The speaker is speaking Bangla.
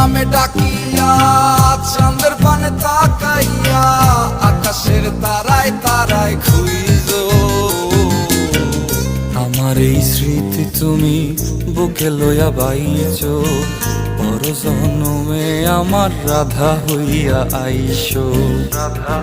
নামে ডাকিয়া, চাঁদের পানে তাকাইয়া, আকাশের তারায় তারায় খুইজ আমার এই স্মৃতি তুমি বুকে লইয়া বাইছ পর জনমে আমার রাধা হইয়া আইস। রাধা